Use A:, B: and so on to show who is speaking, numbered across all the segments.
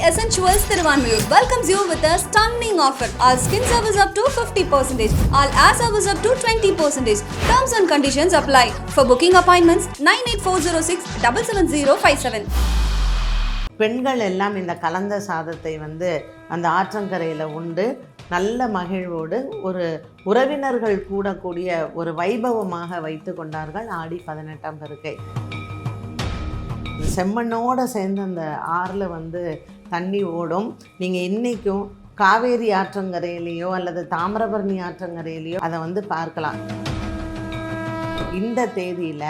A: Essentials Thiruvanmiyur welcomes you with a stunning offer. All skin service up to 50%, all air service up to 20%. Terms and conditions apply. For booking appointments, 98406 77057.
B: பெண்கள் எல்லாம் இந்த கலந்த சாதத்தை வந்து அந்த ஆற்றங்கரையில் உண்டு நல்ல மகிழ்வோடு ஒரு உறவினர்கள் கூடக்கூடிய ஒரு வைபவமாக வைத்து கொண்டார்கள் ஆடி பதினெட்டாம் பெருக்கை செம்மண்ணோடு சேர்ந்து அந்த ஆறில் வந்து தண்ணி ஓடும். நீங்கள் இன்றைக்கும் காவேரி ஆற்றங்கரையிலையோ அல்லது தாமிரபரணி ஆற்றங்கரையிலையோ அதை வந்து பார்க்கலாம். இந்த தேதியில்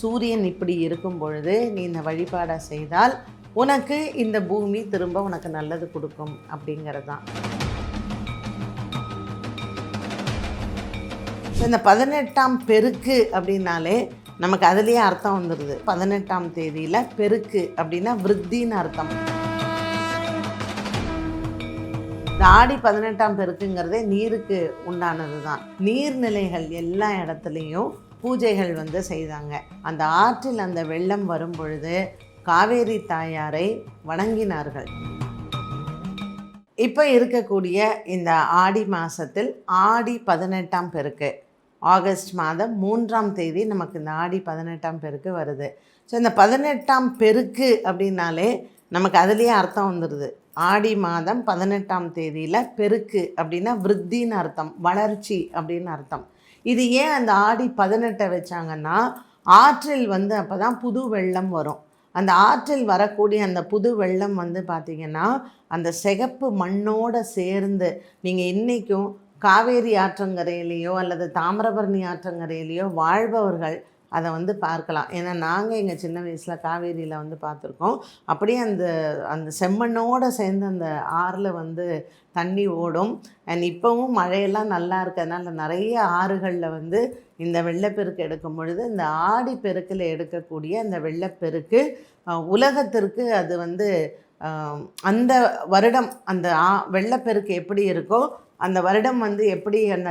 B: சூரியன் இப்படி இருக்கும் பொழுது நீ இந்த வழிபாடை செய்தால் உனக்கு இந்த பூமி திரும்ப உனக்கு நல்லது கொடுக்கும் அப்படிங்கிறது தான் இந்த பதினெட்டாம் பெருக்கு அப்படின்னாலே நமக்கு அதுலேயே அர்த்தம் வந்துடுது பதினெட்டாம் தேதியில் பெருக்கு அப்படின்னா விருத்தின்னு அர்த்தம். இந்த ஆடி பதினெட்டாம் பெருக்குங்கிறதே நீருக்கு உண்டானது தான் நீர்நிலைகள் எல்லா இடத்துலையும் பூஜைகள் வந்து செய்தாங்க. அந்த ஆற்றில் அந்த வெள்ளம் வரும் பொழுது காவேரி தாயாரை வணங்கினார்கள். இப்போ இருக்கக்கூடிய இந்த ஆடி மாதத்தில் ஆடி பதினெட்டாம் பெருக்கு. ஆகஸ்ட் மாதம் மூன்றாம் தேதி நமக்கு இந்த ஆடி பதினெட்டாம் பெருக்கு வருது. ஸோ இந்த பதினெட்டாம் பெருக்கு அப்படின்னாலே நமக்கு அதுலேயே அர்த்தம் வந்துடுது ஆடி மாதம் பதினெட்டாம் தேதியில் பெருக்கு அப்படின்னா விருத்தின்னு அர்த்தம் வளர்ச்சி அப்படின்னு அர்த்தம். இது ஏன் அந்த ஆடி பதினெட்டை வச்சாங்கன்னா ஆற்றில் வந்து அப்போ தான் புது வெள்ளம் வரும். அந்த ஆற்றில் வரக்கூடிய அந்த புது வெள்ளம் வந்து பார்த்திங்கன்னா அந்த சிகப்பு மண்ணோடு சேர்ந்து நீங்கள் இன்றைக்கும் காவேரி ஆற்றங்கரையிலேயோ அல்லது தாமிரபரணி ஆற்றங்கரையிலையோ வாழ்பவர்கள் அதை வந்து பார்க்கலாம். ஏன்னா நாங்கள் எங்கள் சின்ன வயசில் காவேரியில் வந்து பார்த்துருக்கோம். அப்படியே அந்த அந்த செம்மண்ணோடு சேர்ந்து அந்த ஆறில் வந்து தண்ணி ஓடும். அண்ட் இப்போவும் மழையெல்லாம் நல்லா இருக்கிறதுனால நிறைய ஆறுகளில் வந்து இந்த வெள்ளப்பெருக்கு எடுக்கும் பொழுது இந்த ஆடி பெருக்கில் எடுக்கக்கூடிய அந்த வெள்ளப்பெருக்கு உலகத்திற்கு அது வந்து அந்த வருடம் அந்த ஆ வெள்ளப்பெருக்கு எப்படி இருக்கோ அந்த வருடம் வந்து எப்படி அந்த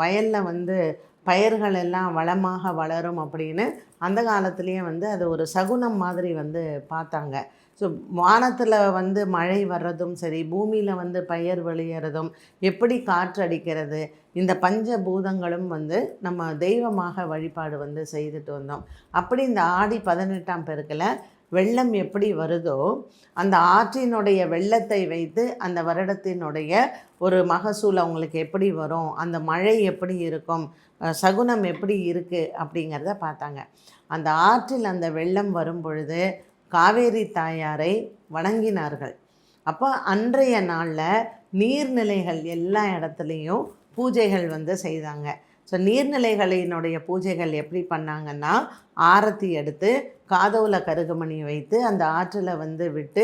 B: வயலில் வந்து பயிர்கள் எல்லாம் வளமாக வளரும் அப்படின்னு அந்த காலத்துலேயே வந்து அது ஒரு சகுனம் மாதிரி வந்து பார்த்தாங்க. ஸோ வானத்தில் வந்து மழை வர்றதும் சரி பூமியில் வந்து பயிர் வெளியேறதும் எப்படி காற்று அடிக்கிறது இந்த பஞ்ச பூதங்களும் வந்து நம்ம தெய்வமாக வழிபாடு வந்து செய்துட்டு வந்தோம். அப்படி இந்த ஆடி பதினெட்டாம் பெருக்கில் வெள்ளம் எப்படி வருதோ அந்த ஆற்றினுடைய வெள்ளத்தை வைத்து அந்த வருடத்தினுடைய ஒரு மகசூல் அவங்களுக்கு எப்படி வரும் அந்த மழை எப்படி இருக்கும் சகுனம் எப்படி இருக்குது அப்படிங்கிறத பார்த்தாங்க. அந்த ஆற்றில் அந்த வெள்ளம் வரும் பொழுது காவேரி தாயாரை வணங்கினார்கள். அப்போ அன்றைய நாளில் நீர்நிலைகள் எல்லா இடத்துலையும் பூஜைகள் வந்து செய்தாங்க. ஸோ நீர்நிலைகளினுடைய பூஜைகள் எப்படி பண்ணாங்கன்னா ஆரத்தி எடுத்து காதோல கருகமணியை வைத்து அந்த ஆற்றில் வந்து விட்டு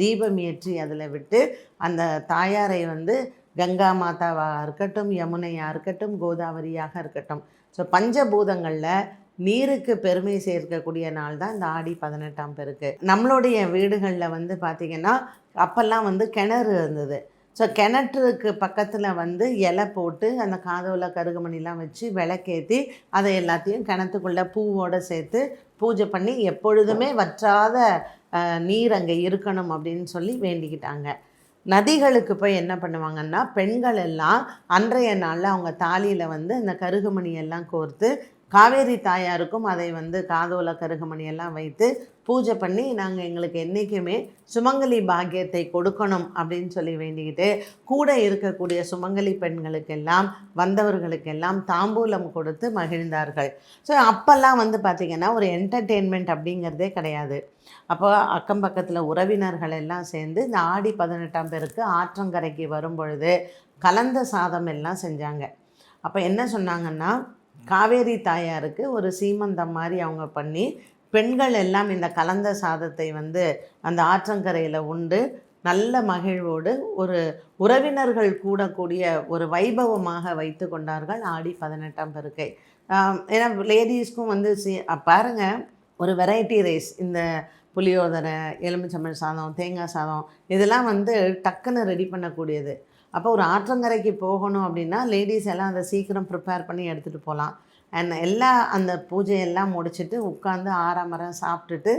B: தீபம் ஏற்றி அதில் விட்டு அந்த தாயாரை வந்து கங்கா மாதாவாக இருக்கட்டும் யமுனையாக இருக்கட்டும் கோதாவரியாக இருக்கட்டும். ஸோ பஞ்சபூதங்களில் நீருக்கு பெருமை சேர்க்கக்கூடிய நாள் தான் இந்த ஆடி பதினெட்டாம் பெருக்கு. நம்மளுடைய வீடுகளில் வந்து பார்த்திங்கன்னா அப்போல்லாம் வந்து கிணறு இருந்தது. ஸோ கிணற்றுக்கு பக்கத்தில் வந்து இலை போட்டு அந்த காதோல கருகுமணிலாம் வச்சு விளக்கேற்றி அதை எல்லாத்தையும் கிணத்துக்குள்ளே பூவோடு சேர்த்து பூஜை பண்ணி எப்பொழுதுமே வற்றாத நீர் அங்கே இருக்கணும் அப்படின்னு சொல்லி வேண்டிக்கிட்டாங்க. நதிகளுக்கு போய் என்ன பண்ணுவாங்கன்னா பெண்கள் எல்லாம் அன்றைய நாளில் அவங்க தாலியில் வந்து அந்த கருகுமணியெல்லாம் கோர்த்து காவேரி தாயாருக்கும் அதை வந்து காதோல கருகுமணியெல்லாம் வைத்து பூஜை பண்ணி நாங்கள் எங்களுக்கு என்றைக்குமே சுமங்கலி பாக்கியத்தை கொடுக்கணும் அப்படின்னு சொல்லி வேண்டிக்கிட்டு கூட இருக்கக்கூடிய சுமங்கலி பெண்களுக்கெல்லாம் வந்தவர்களுக்கெல்லாம் தாம்பூலம் கொடுத்து மகிழ்ந்தார்கள். ஸோ அப்போல்லாம் வந்து பார்த்திங்கன்னா ஒரு என்டர்டெயின்மெண்ட் அப்படிங்கிறதே கிடையாது. அப்போ அக்கம் பக்கத்தில் உறவினர்கள் எல்லாம் சேர்ந்து இந்த ஆடி பதினெட்டாம் பேருக்கு ஆற்றங்கரைக்கு வரும் பொழுது கலந்த சாதம் எல்லாம் செஞ்சாங்க. அப்போ என்ன சொன்னாங்கன்னா காவேரி தாயாருக்கு ஒரு சீமந்தம் மாதிரி அவங்க பண்ணி பெண்கள் எல்லாம் இந்த கலந்த சாதத்தை வந்து அந்த ஆற்றங்கரையில் உண்டு. நல்ல மகிழ்வோடு ஒரு உறவினர்கள் கூடக்கூடிய ஒரு வைபவமாக வைத்து கொண்டார்கள் ஆடி பதினெட்டாம் பெருக்கை. ஏன்னா லேடிஸ்க்கும் வந்து சி பாருங்கள் பாருங்க ஒரு வெரைட்டி ரைஸ். இந்த புளியோதரை எலுமிச்சம்பழ சாதம் தேங்காய் சாதம் இதெல்லாம் வந்து டக்குன்னு ரெடி பண்ணக்கூடியது. அப்போ ஒரு ஆற்றங்கரைக்கு போகணும் அப்படின்னா லேடிஸ் எல்லாம் அதை சீக்கிரம் ப்ரிப்பேர் பண்ணி எடுத்துகிட்டு போகலாம். அண்ட் எல்லா அந்த பூஜையெல்லாம் முடிச்சுட்டு உட்காந்து ஆறாமரம் சாப்பிட்டுட்டு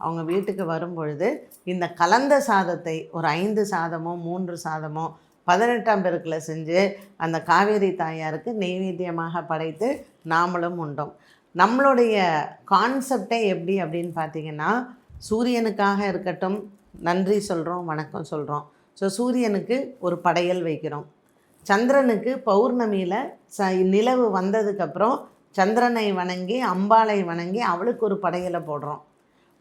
B: அவங்க வீட்டுக்கு வரும் பொழுது இந்த கலந்த சாதத்தை ஒரு ஐந்து சாதமோ மூன்று சாதமோ பதினெட்டாம் பெருக்கில் செஞ்சு அந்த காவேரி தாயாருக்கு நெய்வேத்தியமாக படைத்து நாமளும் உண்டோம். நம்மளுடைய கான்செப்டே எப்படி அப்படின்னு பார்த்தீங்கன்னா சூரியனுக்காக இருக்கட்டும் நன்றி சொல்கிறோம் வணக்கம் சொல்கிறோம் ஸோ சூரியனுக்கு ஒரு படையல் வைக்கிறோம். சந்திரனுக்கு பௌர்ணமியில் ச நிலவு வந்ததுக்கப்புறம் சந்திரனை வணங்கி அம்பாளை வணங்கி அவளுக்கு ஒரு படையலை போடுறோம்.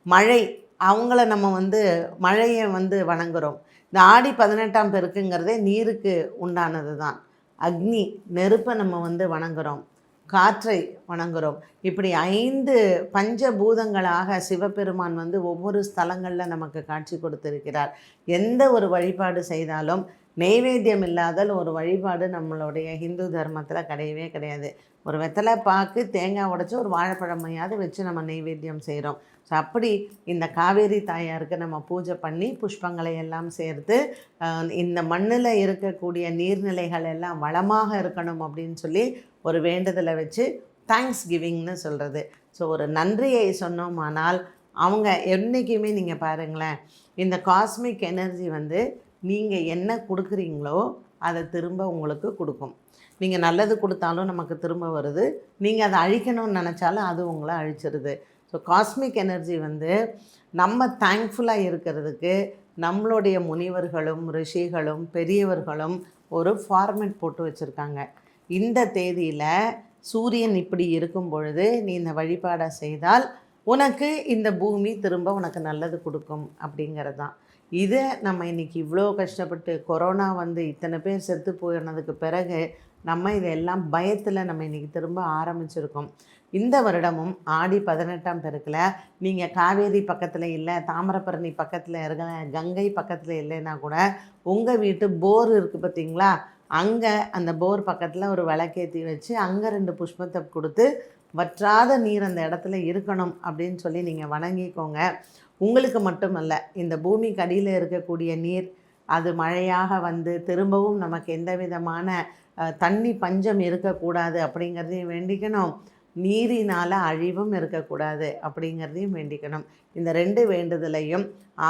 B: மழை அவங்கள நம்ம வந்து மழையை வந்து வணங்குறோம். இந்த ஆடி பதினெட்டாம் பெருக்குங்கிறதே நீருக்கு உண்டானது தான். அக்னி நெருப்பை நம்ம வந்து வணங்குறோம். காற்றை வணங்குறோம். இப்படி ஐந்து பஞ்சபூதங்களாக சிவபெருமான் வந்து ஒவ்வொரு ஸ்தலங்களில் நமக்கு காட்சி கொடுத்திருக்கிறார். எந்த ஒரு வழிபாடு செய்தாலும் நெய்வேத்தியம் இல்லாதல் ஒரு வழிபாடு நம்மளுடைய ஹிந்து தர்மத்தில் கிடையவே கிடையாது. ஒரு வெத்தலை பாக்கு தேங்காய் உடைச்சி ஒரு வாழைப்பழமையாவது வச்சு நம்ம நெய்வேத்தியம் செய்கிறோம் ஸோ அப்படி இந்த காவேரி தாயாருக்கு நம்ம பூஜை பண்ணி புஷ்பங்களை எல்லாம் சேர்த்து இந்த மண்ணில் இருக்கக்கூடிய நீர்நிலைகள் எல்லாம் வளமாக இருக்கணும் அப்படின்னு சொல்லி ஒரு வேண்டுதலை வச்சு தேங்க்ஸ் கிவிங்னு சொல்கிறது ஸோ ஒரு நன்றியை சொன்னோமானால் அவங்க என்றைக்குமே நீங்கள் பாருங்களேன் இந்த காஸ்மிக் எனர்ஜி வந்து நீங்கள் என்ன கொடுக்குறீங்களோ அதை திரும்ப உங்களுக்கு கொடுக்கும். நீங்கள் நல்லது கொடுத்தாலும் நமக்கு திரும்ப வருது. நீங்கள் அதை அழிக்கணும்னு நினச்சாலும் அது உங்களை அழிச்சிருது. ஸோ காஸ்மிக் எனர்ஜி வந்து நம்ம தேங்க்ஃபுல்லாக இருக்கிறதுக்கு நம்மளுடைய முனிவர்களும் ரிஷிகளும் பெரியவர்களும் ஒரு ஃபார்மேட் போட்டு வச்சுருக்காங்க. இந்த தேதியில் சூரியன் இப்படி இருக்கும் பொழுது நீ இந்த வழிபாடை செய்தால் உனக்கு இந்த பூமி திரும்ப உனக்கு நல்லது கொடுக்கும் அப்படிங்கிறது தான் இதை நம்ம இன்னைக்கு இவ்வளோ கஷ்டப்பட்டு கொரோனா வந்து இத்தனை பேர் செத்து போயினதுக்கு பிறகு நம்ம இதெல்லாம் பயத்தில் நம்ம இன்றைக்கி திரும்ப ஆரம்பிச்சிருக்கோம். இந்த வருடமும் ஆடி பதினெட்டாம் பெருக்கில் நீங்கள் காவேரி பக்கத்தில் இல்லை தாமிரபரணி பக்கத்தில் இருக்கிற கங்கை பக்கத்தில் இல்லைன்னா கூட உங்கள் வீட்டு போர் இருக்குது பார்த்தீங்களா அங்கே அந்த போர் பக்கத்தில் ஒரு விளக்கேற்றி வச்சு அங்கே ரெண்டு புஷ்பத்தை கொடுத்து வற்றாத நீர் அந்த இடத்துல இருக்கணும் அப்படின்னு சொல்லி நீங்கள் வணங்கிக்கோங்க. உங்களுக்கு மட்டுமல்ல இந்த பூமிக்கு அடியில் இருக்கக்கூடிய நீர் அது மழையாக வந்து திரும்பவும் நமக்கு எந்த விதமான தண்ணி பஞ்சம் இருக்கக்கூடாது அப்படிங்கிறதையும் வேண்டிக்கணும். நீரினால் அழிவும் இருக்கக்கூடாது அப்படிங்கிறதையும் வேண்டிக்கணும். இந்த ரெண்டு வேண்டுதலையும்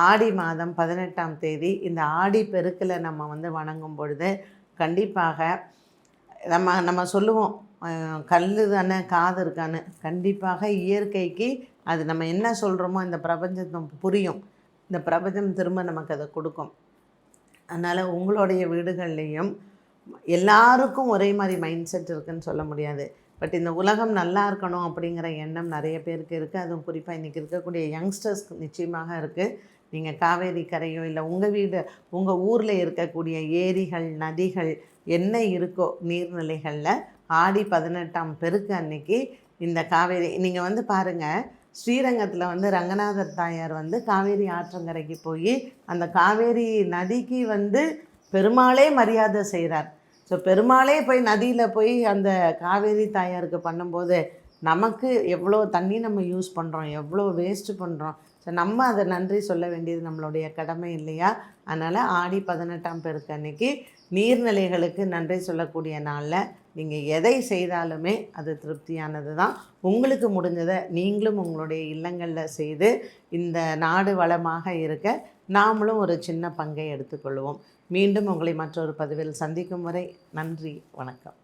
B: ஆடி மாதம் பதினெட்டாம் தேதி இந்த ஆடி பெருக்கில் நம்ம வந்து வணங்கும் பொழுது கண்டிப்பாக நம்ம நம்ம சொல்லுவோம் கல் தானே காது இருக்கான்னு. கண்டிப்பாக இயற்கைக்கு அது நம்ம என்ன சொல்கிறோமோ இந்த பிரபஞ்சத்தை புரியும். இந்த பிரபஞ்சம் திரும்ப நமக்கு அதை கொடுக்கும். அதனால் உங்களுடைய வீடுகள்லேயும் எல்லாருக்கும் ஒரே மாதிரி மைண்ட் செட் இருக்குன்னு சொல்ல முடியாது. பட் இந்த உலகம் நல்லா இருக்கணும் அப்படிங்கிற எண்ணம் நிறைய பேருக்கு இருக்குது அதுவும் குறிப்பாக இன்றைக்கி இருக்கக்கூடிய யங்ஸ்டர்ஸ்க்கு நிச்சயமாக இருக்குது நீங்கள் காவேரி கரையோ இல்லை உங்கள் வீடு உங்கள் ஊரில் இருக்கக்கூடிய ஏரிகள் நதிகள் என்ன இருக்கோ நீர்நிலைகளில் ஆடி பதினெட்டாம் பெருக்கு அன்னைக்கு இந்த காவேரி நீங்கள் வந்து பாருங்கள் ஸ்ரீரங்கத்தில் வந்து ரங்கநாதர் தாயார் வந்து காவேரி ஆற்றங்கரைக்கு போய் அந்த காவேரி நதிக்கு வந்து பெருமாளே மரியாதை செய்கிறார் ஸோ பெருமாளே போய் நதியில் போய் அந்த காவேரி தாயாருக்கு பண்ணும்போது நமக்கு எவ்வளோ தண்ணி நம்ம யூஸ் பண்ணுறோம் எவ்வளோ வேஸ்ட்டு பண்ணுறோம் ஸோ நம்ம அதை நன்றி சொல்ல வேண்டியது நம்மளுடைய கடமை இல்லையா? அதனால் ஆடி பதினெட்டாம் பெருக்கு அன்னைக்கு நீர்நிலைகளுக்கு நன்றி சொல்லக்கூடிய நாளில் நீங்கள் எதை செய்தாலுமே அது திருப்தியானது தான். உங்களுக்கு முடிஞ்சதை நீங்களும் உங்களுடைய இல்லங்களில் செய்து இந்த நாடு வளமாக இருக்க நாமளும் ஒரு சின்ன பங்கை எடுத்துக்கொள்வோம். மீண்டும் உங்களை மற்றொரு பதிவில் சந்திக்கும் வரை நன்றி வணக்கம்.